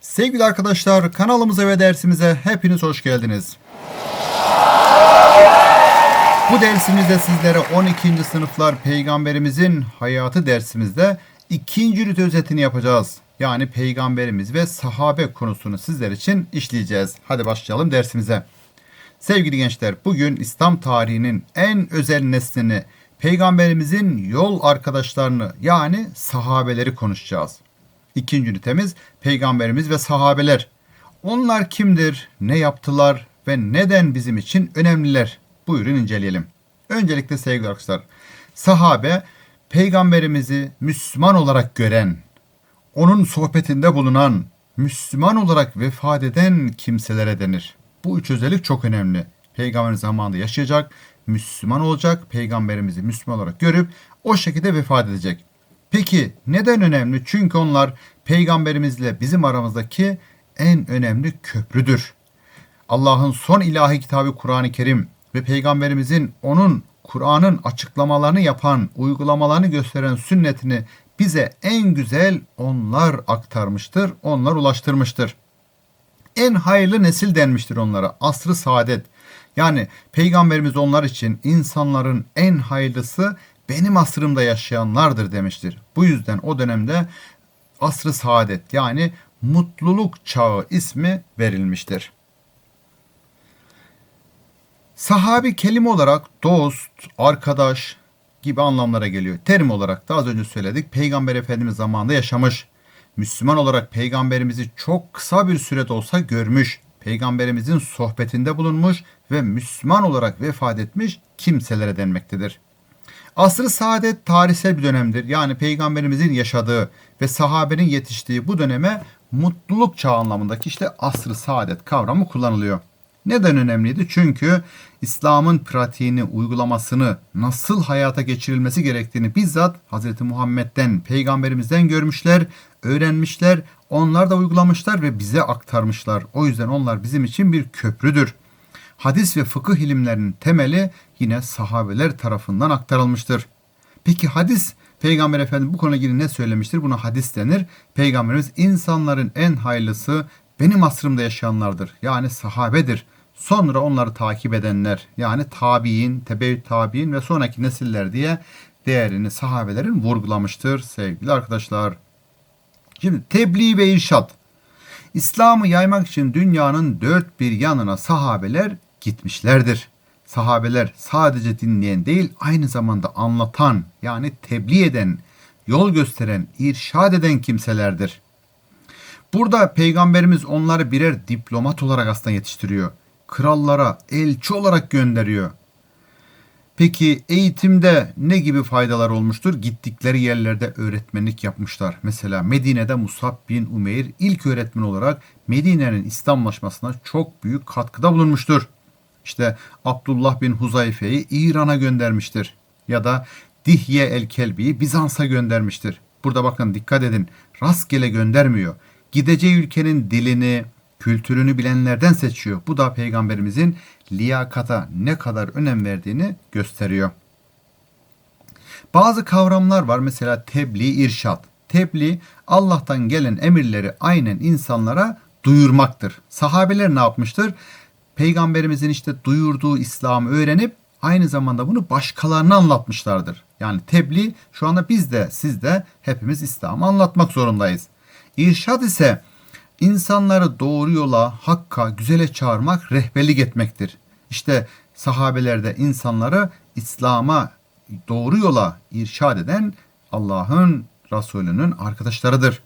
Sevgili arkadaşlar kanalımıza ve dersimize hepiniz hoş geldiniz. Bu dersimizde sizlere 12. sınıflar peygamberimizin hayatı dersimizde ikinci ünite özetini yapacağız. Yani peygamberimiz ve sahabe konusunu sizler için işleyeceğiz. Hadi başlayalım dersimize. Sevgili gençler, bugün İslam tarihinin en özel neslini, peygamberimizin yol arkadaşlarını yani sahabeleri konuşacağız. İkinci ünitemiz peygamberimiz ve sahabeler. Onlar kimdir, ne yaptılar ve neden bizim için önemliler? Buyurun inceleyelim. Öncelikle sevgili arkadaşlar, sahabe peygamberimizi Müslüman olarak gören, onun sohbetinde bulunan, Müslüman olarak vefat eden kimselere denir. Bu üç özellik çok önemli. Peygamber zamanında yaşayacak, Müslüman olacak, peygamberimizi Müslüman olarak görüp o şekilde vefat edecek. Peki neden önemli? Çünkü onlar peygamberimizle bizim aramızdaki en önemli köprüdür. Allah'ın son ilahi kitabı Kur'an-ı Kerim ve peygamberimizin onun Kur'an'ın açıklamalarını yapan, uygulamalarını gösteren sünnetini bize en güzel onlar aktarmıştır, onlar ulaştırmıştır. En hayırlı nesil denmiştir onlara. Asrı saadet. Yani peygamberimiz onlar için insanların en hayırlısı benim asrımda yaşayanlardır demiştir. Bu yüzden o dönemde asrı saadet yani mutluluk çağı ismi verilmiştir. Sahabi kelime olarak dost, arkadaş gibi anlamlara geliyor. Terim olarak da az önce söyledik. Peygamber Efendimiz zamanında yaşamış. Müslüman olarak peygamberimizi çok kısa bir sürede olsa görmüş. Peygamberimizin sohbetinde bulunmuş ve Müslüman olarak vefat etmiş kimselere denmektedir. Asr-ı saadet tarihsel bir dönemdir. Yani peygamberimizin yaşadığı ve sahabenin yetiştiği bu döneme mutluluk çağı anlamındaki işte asr-ı saadet kavramı kullanılıyor. Neden önemliydi? Çünkü İslam'ın pratiğini, uygulamasını, nasıl hayata geçirilmesi gerektiğini bizzat Hz. Muhammed'den, peygamberimizden görmüşler, öğrenmişler, onlar da uygulamışlar ve bize aktarmışlar. O yüzden onlar bizim için bir köprüdür. Hadis ve fıkıh ilimlerinin temeli yine sahabeler tarafından aktarılmıştır. Peki hadis Peygamber Efendimiz bu konuyla ilgili ne söylemiştir? Buna hadis denir. Peygamberimiz insanların en hayırlısı benim asrımda yaşayanlardır. Yani sahabedir. Sonra onları takip edenler yani tabi'in, tebe tabi'in ve sonraki nesiller diye değerini sahabelerin vurgulamıştır sevgili arkadaşlar. Şimdi tebliğ ve irşat. İslam'ı yaymak için dünyanın dört bir yanına sahabeler gitmişlerdir. Sahabeler sadece dinleyen değil aynı zamanda anlatan yani tebliğ eden, yol gösteren, irşad eden kimselerdir. Burada peygamberimiz onları birer diplomat olarak aslında yetiştiriyor. Krallara elçi olarak gönderiyor. Peki eğitimde ne gibi faydalar olmuştur? Gittikleri yerlerde öğretmenlik yapmışlar. Mesela Medine'de Musab bin Umeyr ilk öğretmen olarak Medine'nin İslamlaşmasına çok büyük katkıda bulunmuştur. İşte Abdullah bin Huzayfe'yi İran'a göndermiştir. Ya da Dihye el-Kelbi'yi Bizans'a göndermiştir. Burada bakın dikkat edin. Rastgele göndermiyor. Gideceği ülkenin dilini, kültürünü bilenlerden seçiyor. Bu da peygamberimizin liyakata ne kadar önem verdiğini gösteriyor. Bazı kavramlar var. Mesela tebliğ, irşat. Tebliğ Allah'tan gelen emirleri aynen insanlara duyurmaktır. Sahabeler ne yapmıştır? Peygamberimizin işte duyurduğu İslam'ı öğrenip aynı zamanda bunu başkalarına anlatmışlardır. Yani tebliğ şu anda biz de siz de hepimiz İslam'ı anlatmak zorundayız. İrşad ise insanları doğru yola, hakka, güzele çağırmak, rehberlik etmektir. İşte sahabelerde insanları İslam'a doğru yola irşad eden Allah'ın Resulü'nün arkadaşlarıdır.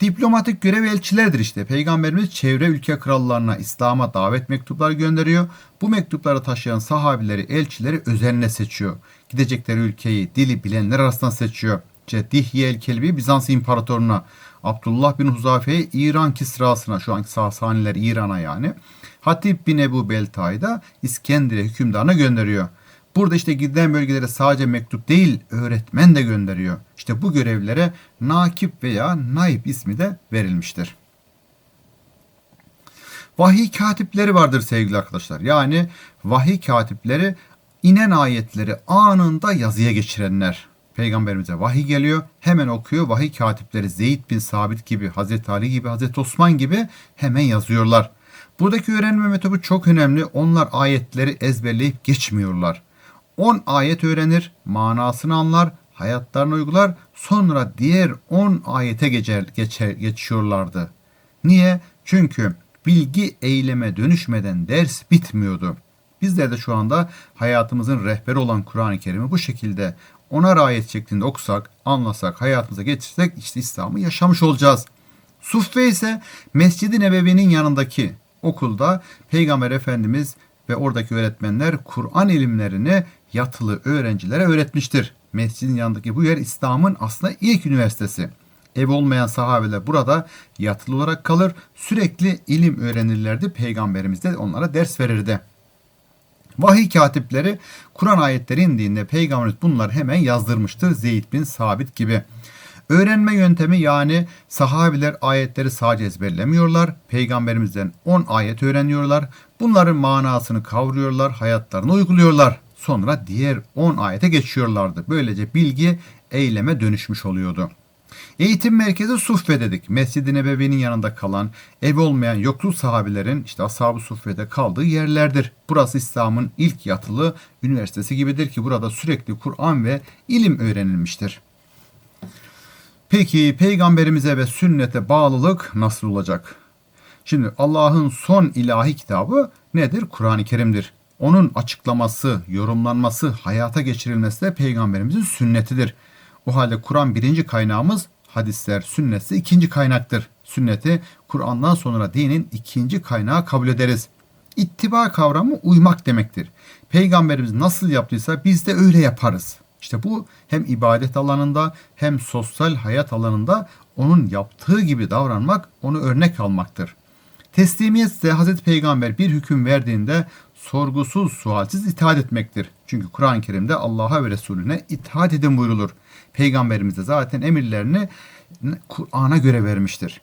Diplomatik görev elçilerdir işte. Peygamberimiz çevre ülke krallarına İslam'a davet mektupları gönderiyor. Bu mektupları taşıyan sahabileri, elçileri özenle seçiyor. Gidecekleri ülkeyi, dili bilenler arasından seçiyor. İşte Dihye el-Kelbi Bizans imparatoruna, Abdullah bin Huzafe'yi İran Kisrasına, şu anki Sasaniler İran'a yani. Hatip bin Ebu Belta'yı da İskenderiye hükümdarına gönderiyor. Burada işte gidilen bölgelere sadece mektup değil öğretmen de gönderiyor. İşte bu görevlere nakip veya naip ismi de verilmiştir. Vahiy katipleri vardır sevgili arkadaşlar. Yani vahiy katipleri inen ayetleri anında yazıya geçirenler. Peygamberimize vahiy geliyor. Hemen okuyor. Vahiy katipleri Zeyd bin Sabit gibi, Hazreti Ali gibi, Hazreti Osman gibi hemen yazıyorlar. Buradaki öğrenme metodu çok önemli. Onlar ayetleri ezberleyip geçmiyorlar. 10 ayet öğrenir, manasını anlar, hayatlarını uygular, sonra diğer 10 ayete geçer, geçer, geçiyorlardı. Niye? Çünkü bilgi eyleme dönüşmeden ders bitmiyordu. Bizler de şu anda hayatımızın rehberi olan Kur'an-ı Kerim'i bu şekilde ona ayet şeklinde okusak, anlasak, hayatımıza geçirsek işte İslam'ı yaşamış olacağız. Suffe ise Mescid-i Nebevi'nin yanındaki okulda Peygamber Efendimiz ve oradaki öğretmenler Kur'an ilimlerini yatılı öğrencilere öğretmiştir. Mescidin yanındaki bu yer İslam'ın aslında ilk üniversitesi. Ev olmayan sahabeler burada yatılı olarak kalır. Sürekli ilim öğrenirlerdi. Peygamberimiz de onlara ders verirdi. Vahiy katipleri Kur'an ayetleri indiğinde peygamberimiz bunları hemen yazdırmıştır. Zeyd bin Sabit gibi. Öğrenme yöntemi yani sahabiler ayetleri sadece ezberlemiyorlar. Peygamberimizden 10 ayet öğreniyorlar. Bunların manasını kavruyorlar, hayatlarını uyguluyorlar. Sonra diğer 10 ayete geçiyorlardı. Böylece bilgi eyleme dönüşmüş oluyordu. Eğitim merkezi Suffe dedik. Mescid-i Nebevi'nin yanında kalan, ev olmayan yoksul sahabilerin işte Ashab-ı Suffe'de kaldığı yerlerdir. Burası İslam'ın ilk yatılı üniversitesi gibidir ki burada sürekli Kur'an ve ilim öğrenilmiştir. Peki peygamberimize ve sünnete bağlılık nasıl olacak? Şimdi Allah'ın son ilahi kitabı nedir? Kur'an-ı Kerim'dir. Onun açıklaması, yorumlanması, hayata geçirilmesi de peygamberimizin sünnetidir. O halde Kur'an birinci kaynağımız, hadisler, sünnetse ikinci kaynaktır. Sünneti Kur'an'dan sonra dinin ikinci kaynağı kabul ederiz. İttiba kavramı uymak demektir. Peygamberimiz nasıl yaptıysa biz de öyle yaparız. İşte bu hem ibadet alanında hem sosyal hayat alanında onun yaptığı gibi davranmak, onu örnek almaktır. Teslimiyet ise Hazreti Peygamber bir hüküm verdiğinde sorgusuz sualsiz itaat etmektir. Çünkü Kur'an-ı Kerim'de Allah'a ve Resulüne itaat edin buyrulur. Peygamberimiz de zaten emirlerini Kur'an'a göre vermiştir.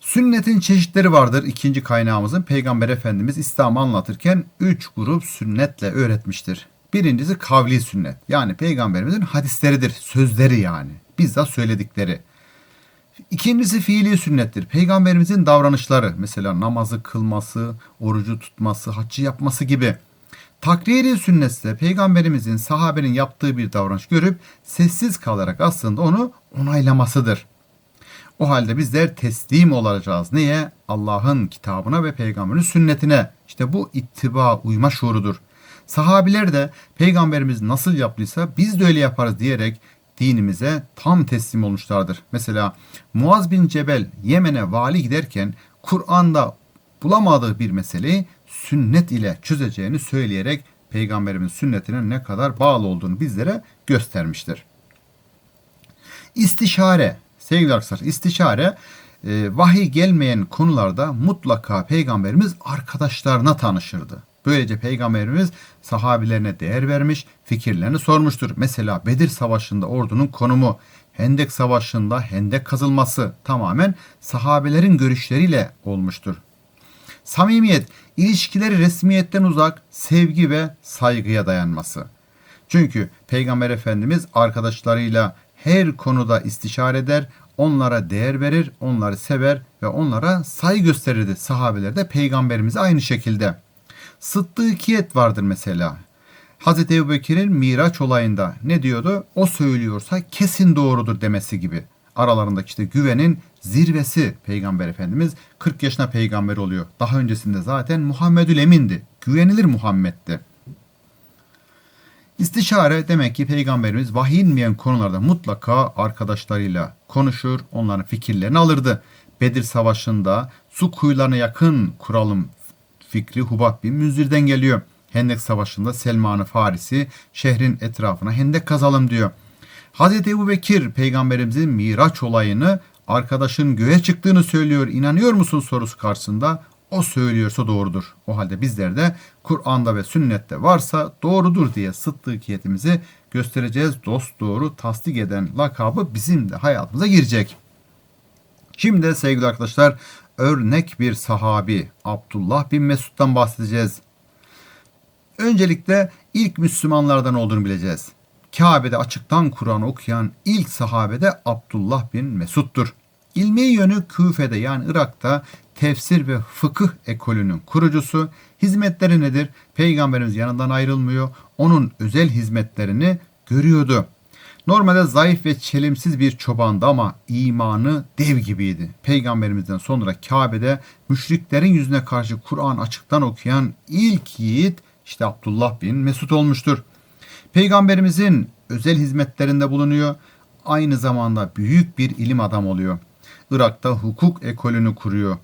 Sünnetin çeşitleri vardır. İkinci kaynağımızın Peygamber Efendimiz İslam'ı anlatırken üç grup sünnetle öğretmiştir. Birincisi kavli sünnet. Yani Peygamberimizin hadisleridir. Sözleri yani. Bizzat söyledikleri. İkincisi fiili sünnettir. Peygamberimizin davranışları. Mesela namazı kılması, orucu tutması, haccı yapması gibi. Takriri sünnet peygamberimizin sahabenin yaptığı bir davranış görüp sessiz kalarak aslında onu onaylamasıdır. O halde bizler teslim olacağız. Neye? Allah'ın kitabına ve peygamberin sünnetine. İşte bu ittiba, uyma şuurudur. Sahabiler de peygamberimiz nasıl yaptıysa biz de öyle yaparız diyerek dinimize tam teslim olmuşlardır. Mesela Muaz bin Cebel Yemen'e vali giderken Kur'an'da bulamadığı bir meseleyi sünnet ile çözeceğini söyleyerek peygamberimiz sünnetine ne kadar bağlı olduğunu bizlere göstermiştir. İstişare Sevgili arkadaşlar istişare e, vahiy gelmeyen konularda mutlaka peygamberimiz arkadaşlarına tanışırdı. Böylece peygamberimiz sahabilerine değer vermiş, fikirlerini sormuştur. Mesela Bedir Savaşı'nda ordunun konumu, Hendek Savaşı'nda hendek kazılması tamamen sahabelerin görüşleriyle olmuştur. Samimiyet, ilişkileri resmiyetten uzak, sevgi ve saygıya dayanması. Çünkü Peygamber Efendimiz arkadaşlarıyla her konuda istişare eder, onlara değer verir, onları sever ve onlara saygı gösterirdi. Sahabeler de peygamberimize aynı şekilde. Sıddıkiyet vardır mesela. Hazreti Ebu Bekir'in Miraç olayında ne diyordu? O söylüyorsa kesin doğrudur demesi gibi. Aralarındaki işte güvenin zirvesi Peygamber Efendimiz 40 yaşına peygamber oluyor. Daha öncesinde zaten Muhammedül Emin'di. Güvenilir Muhammed'di. İstişare demek ki peygamberimiz vahiy inmeyen konularda mutlaka arkadaşlarıyla konuşur, onların fikirlerini alırdı. Bedir Savaşı'nda su kuyularına yakın kuralım fikri Hubab bin Müzir'den geliyor. Hendek Savaşı'nda Selman-ı Farisi şehrin etrafına hendek kazalım diyor. Hazreti Ebu Bekir peygamberimizin Miraç olayını arkadaşın göğe çıktığını söylüyor. İnanıyor musun sorusu karşısında o söylüyorsa doğrudur. O halde bizler de Kur'an'da ve sünnette varsa doğrudur diye sıddıkiyetimizi göstereceğiz. Dost doğru tasdik eden lakabı bizim de hayatımıza girecek. Şimdi sevgili arkadaşlar örnek bir sahabi Abdullah bin Mesud'dan bahsedeceğiz. Öncelikle ilk Müslümanlardan olduğunu bileceğiz. Kabe'de açıktan Kur'an okuyan ilk sahabede Abdullah bin Mesud'dur. İlmi yönü Küfe'de yani Irak'ta tefsir ve fıkıh ekolünün kurucusu. Hizmetleri nedir? Peygamberimiz yanından ayrılmıyor. Onun özel hizmetlerini görüyordu. Normalde zayıf ve çelimsiz bir çobandı ama imanı dev gibiydi. Peygamberimizden sonra Kabe'de müşriklerin yüzüne karşı Kur'an açıktan okuyan ilk yiğit işte Abdullah bin Mesud olmuştur. Peygamberimizin özel hizmetlerinde bulunuyor. Aynı zamanda büyük bir ilim adam oluyor. Irak'ta hukuk ekolünü kuruyor.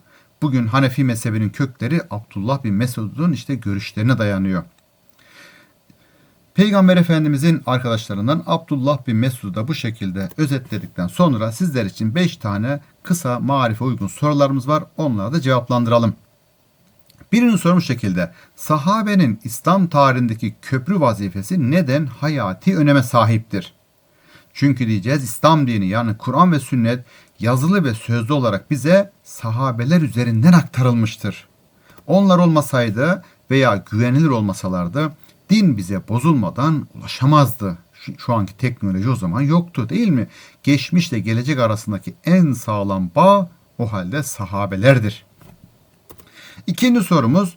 Bugün Hanefi mezhebinin kökleri Abdullah bin Mesud'un işte görüşlerine dayanıyor. Peygamber Efendimizin arkadaşlarından Abdullah bin Mesud'u da bu şekilde özetledikten sonra sizler için 5 tane kısa marife uygun sorularımız var. Onları da cevaplandıralım. Birinci sorum şu şekilde. Sahabenin İslam tarihindeki köprü vazifesi neden hayati öneme sahiptir? Çünkü diyeceğiz İslam dini yani Kur'an ve sünnet yazılı ve sözlü olarak bize sahabeler üzerinden aktarılmıştır. Onlar olmasaydı veya güvenilir olmasalardı din bize bozulmadan ulaşamazdı. Şu, şu anki teknoloji o zaman yoktu değil mi? Geçmişle gelecek arasındaki en sağlam bağ o halde sahabelerdir. İkinci sorumuz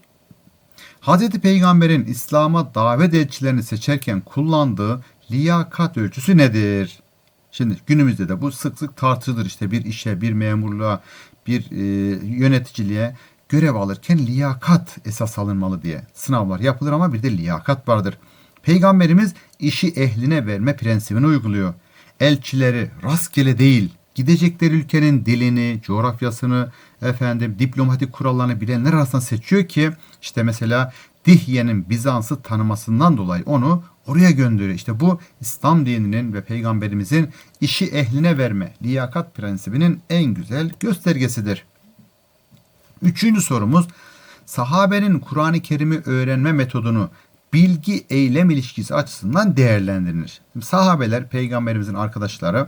Hz. Peygamber'in İslam'a davet elçilerini seçerken kullandığı liyakat ölçüsü nedir? Şimdi günümüzde de bu sık sık tartışılır işte bir işe, bir memurluğa, bir e, yöneticiliğe görev alırken liyakat esas alınmalı diye sınavlar yapılır ama bir de liyakat vardır. Peygamberimiz işi ehline verme prensibini uyguluyor. Elçileri rastgele değil, gidecekleri ülkenin dilini, coğrafyasını, efendim diplomatik kurallarını bilenler arasında seçiyor ki işte mesela Dihye'nin Bizans'ı tanımasından dolayı onu oraya gönderiyor. İşte bu İslam dininin ve peygamberimizin işi ehline verme, liyakat prensibinin en güzel göstergesidir. Üçüncü sorumuz sahabenin Kur'an-ı Kerim'i öğrenme metodunu bilgi eylem ilişkisi açısından değerlendirilir. Sahabeler peygamberimizin arkadaşları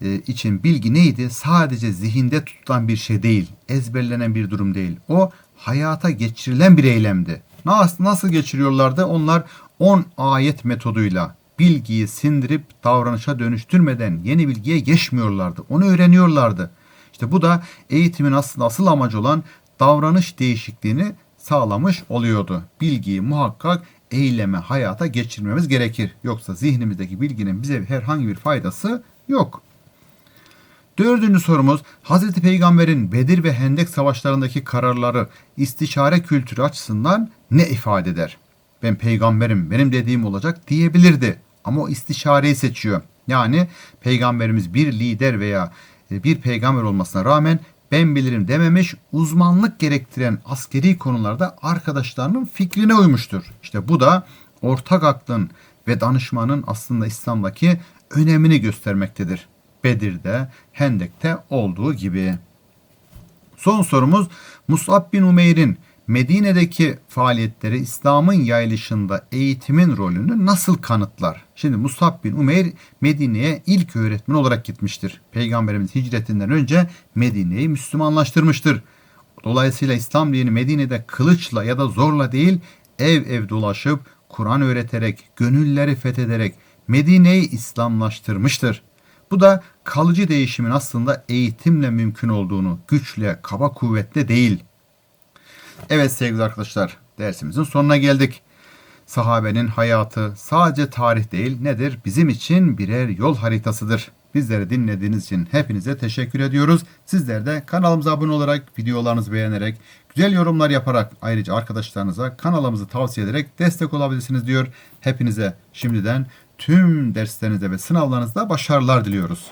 e, için bilgi neydi? Sadece zihinde tutulan bir şey değil, ezberlenen bir durum değil. O hayata geçirilen bir eylemdi. Nasıl, nasıl geçiriyorlardı? Onlar 10 ayet metoduyla bilgiyi sindirip davranışa dönüştürmeden yeni bilgiye geçmiyorlardı. Onu öğreniyorlardı. İşte bu da eğitimin aslında asıl amacı olan davranış değişikliğini sağlamış oluyordu. Bilgiyi muhakkak eyleme, hayata geçirmemiz gerekir. Yoksa zihnimizdeki bilginin bize herhangi bir faydası yok. Dördüncü sorumuz Hz. Peygamber'in Bedir ve Hendek savaşlarındaki kararları istişare kültürü açısından ne ifade eder? Ben peygamberim, benim dediğim olacak diyebilirdi. Ama o istişareyi seçiyor. Yani peygamberimiz bir lider veya bir peygamber olmasına rağmen ben bilirim dememiş, uzmanlık gerektiren askeri konularda arkadaşlarının fikrine uymuştur. İşte bu da ortak aklın ve danışmanın aslında İslam'daki önemini göstermektedir. Bedir'de, Hendek'te olduğu gibi. Son sorumuz Mus'ab bin Umeyr'in Medine'deki faaliyetleri İslam'ın yayılışında eğitimin rolünü nasıl kanıtlar? Şimdi Musab bin Umeyr Medine'ye ilk öğretmen olarak gitmiştir. Peygamberimiz hicretinden önce Medine'yi Müslümanlaştırmıştır. Dolayısıyla İslam dini Medine'de kılıçla ya da zorla değil ev ev dolaşıp Kur'an öğreterek, gönülleri fethederek Medine'yi İslamlaştırmıştır. Bu da kalıcı değişimin aslında eğitimle mümkün olduğunu, güçle, kaba kuvvetle değil, Evet sevgili arkadaşlar dersimizin sonuna geldik. Sahabenin hayatı sadece tarih değil nedir? Bizim için birer yol haritasıdır. Bizleri dinlediğiniz için hepinize teşekkür ediyoruz. Sizler de kanalımıza abone olarak, videolarınızı beğenerek, güzel yorumlar yaparak ayrıca arkadaşlarınıza kanalımızı tavsiye ederek destek olabilirsiniz diyor. Hepinize şimdiden tüm derslerinizde ve sınavlarınızda başarılar diliyoruz.